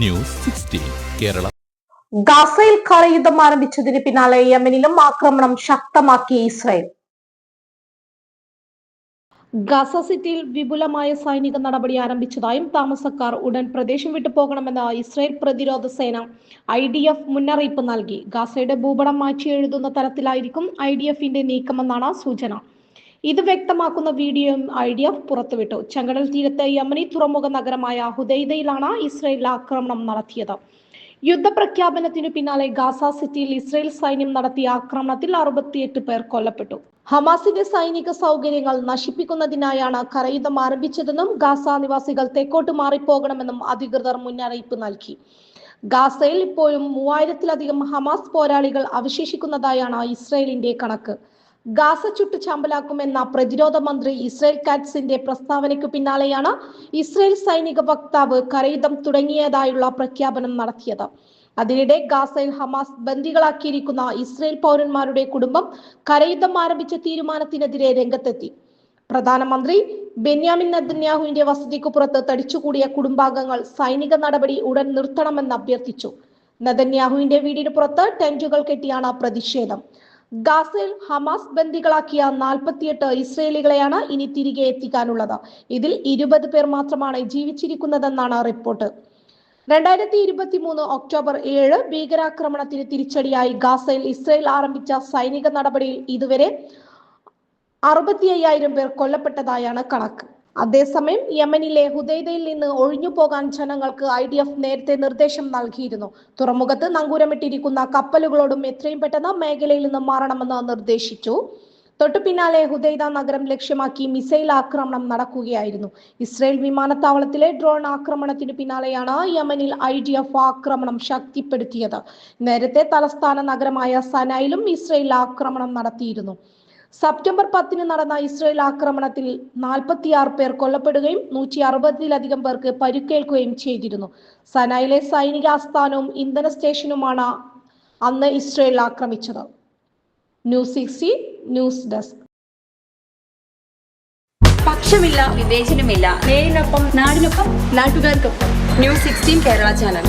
News sixteen Kerala. ഗസയിൽ ഖറയുദ്ധം ആരംഭിച്ചതിന് പിന്നാലെ യമനിലും ആക്രമണം ശക്തമാക്കി ഇസ്രായേൽ. ഗാസ സിറ്റിയിൽ വിപുലമായ സൈനിക നടപടി ആരംഭിച്ചതായും താമസക്കാർ ഉടൻ പ്രദേശം വിട്ടു പോകണമെന്ന് ഇസ്രായേൽ പ്രതിരോധ സേന ഐ ഡി എഫ് മുന്നറിയിപ്പ് നൽകി. ഗാസയുടെ ഭൂപടം മാറ്റി എഴുതുന്ന തരത്തിലായിരിക്കും ഐ ഡി എഫിന്റെ നീക്കമെന്നാണ് സൂചന. ഇത് വ്യക്തമാക്കുന്ന വീഡിയോയും ഐ ഡി എഫ് പുറത്തുവിട്ടു. ചെങ്കടൽ തീരത്ത് യമനി തുറമുഖ നഗരമായ ഹുദൈദയിലാണ് ഇസ്രയേൽ ആക്രമണം നടത്തിയത്. യുദ്ധപ്രഖ്യാപനത്തിനു പിന്നാലെ ഗാസ സിറ്റിയിൽ ഇസ്രയേൽ സൈന്യം നടത്തിയ ആക്രമണത്തിൽ അറുപത്തിയെട്ട് പേർ കൊല്ലപ്പെട്ടു. ഹമാസിന്റെ സൈനിക സൗകര്യങ്ങൾ നശിപ്പിക്കുന്നതിനായാണ് കരയുദ്ധം ആരംഭിച്ചതെന്നും ഗാസ നിവാസികൾ തെക്കോട്ട് മാറിപ്പോകണമെന്നും അധികൃതർ മുന്നറിയിപ്പ് നൽകി. ഗാസയിൽ ഇപ്പോഴും മൂവായിരത്തിലധികം ഹമാസ് പോരാളികൾ അവശേഷിക്കുന്നതായാണ് ഇസ്രയേലിന്റെ കണക്ക്. ഗാസ ചുട്ട് ചാമ്പലാക്കുമെന്ന പ്രതിരോധ മന്ത്രി ഇസ്രയേൽ കാറ്റ്സിന്റെ പ്രസ്താവനയ്ക്കു പിന്നാലെയാണ് ഇസ്രയേൽ സൈനിക വക്താവ് കരയുദ്ധം തുടങ്ങിയതായുള്ള പ്രഖ്യാപനം നടത്തിയത്. അതിനിടെ ഗാസയിൽ ഹമാസ് ബന്ദികളാക്കിയിരിക്കുന്ന ഇസ്രയേൽ പൗരന്മാരുടെ കുടുംബം കരയുദ്ധം ആരംഭിച്ച തീരുമാനത്തിനെതിരെ രംഗത്തെത്തി. പ്രധാനമന്ത്രി ബെന്യാമിൻ നദന്യാഹുവിന്റെ വസതിക്ക് പുറത്ത് തടിച്ചുകൂടിയ കുടുംബാംഗങ്ങൾ സൈനിക നടപടി ഉടൻ നിർത്തണമെന്ന് അഭ്യർത്ഥിച്ചു. നദന്യാഹുവിന്റെ വീടിന് പുറത്ത് ടെന്റുകൾ കെട്ടിയാണ് പ്രതിഷേധം. ഗാസയിൽ ഹമാസ് ബന്ദികളാക്കിയ നാൽപ്പത്തിയെട്ട് ഇസ്രയേലികളെയാണ് ഇനി തിരികെ എത്തിക്കാനുള്ളത്. ഇതിൽ ഇരുപത് പേർ മാത്രമാണ് ജീവിച്ചിരിക്കുന്നതെന്നാണ് റിപ്പോർട്ട്. രണ്ടായിരത്തി ഇരുപത്തി മൂന്ന് ഒക്ടോബർ ഏഴ് ഭീകരാക്രമണത്തിന് തിരിച്ചടിയായി ഗാസയിൽ ഇസ്രയേൽ ആരംഭിച്ച സൈനിക നടപടിയിൽ ഇതുവരെ അറുപത്തി അയ്യായിരം പേർ കൊല്ലപ്പെട്ടതായാണ് കണക്ക്. അതേസമയം യമനിലെ ഹുദൈദയിൽ നിന്ന് ഒഴിഞ്ഞു പോകാൻ ജനങ്ങൾക്ക് ഐ ഡി എഫ് നേരത്തെ നിർദ്ദേശം നൽകിയിരുന്നു. തുറമുഖത്ത് നങ്കൂരമിട്ടിരിക്കുന്ന കപ്പലുകളോടും എത്രയും പെട്ടെന്ന് മേഖലയിൽ നിന്ന് മാറണമെന്ന് നിർദ്ദേശിച്ചു. തൊട്ടു പിന്നാലെ ഹുദൈദ നഗരം ലക്ഷ്യമാക്കി മിസൈൽ ആക്രമണം നടക്കുകയായിരുന്നു. ഇസ്രയേൽ വിമാനത്താവളത്തിലെ ഡ്രോൺ ആക്രമണത്തിന് പിന്നാലെയാണ് യമനിൽ ഐ ഡി എഫ് ആക്രമണം ശക്തിപ്പെടുത്തിയത്. നേരത്തെ തലസ്ഥാന നഗരമായ സനായിലും ഇസ്രയേൽ ആക്രമണം നടത്തിയിരുന്നു. സെപ്റ്റംബർ പത്തിന് നടന്ന ഇസ്രയേൽ ആക്രമണത്തിൽ നാൽപ്പത്തിയാറ് പേർ കൊല്ലപ്പെടുകയും നൂറ്റി അറുപതിലധികം പേർക്ക് പരിക്കേൽക്കുകയും ചെയ്തിരുന്നു. സനായിലെ സൈനിക ആസ്ഥാനവും ഇന്ധന സ്റ്റേഷനുമാണ് അന്ന് ഇസ്രയേൽ ആക്രമിച്ചത്. News sixty news desk. പക്ഷമില്ല വിവേചനമില്ല. നേരിനൊപ്പം നാടിനൊപ്പം നാട്ടുകാർക്കൊപ്പം. News sixteen Kerala channel.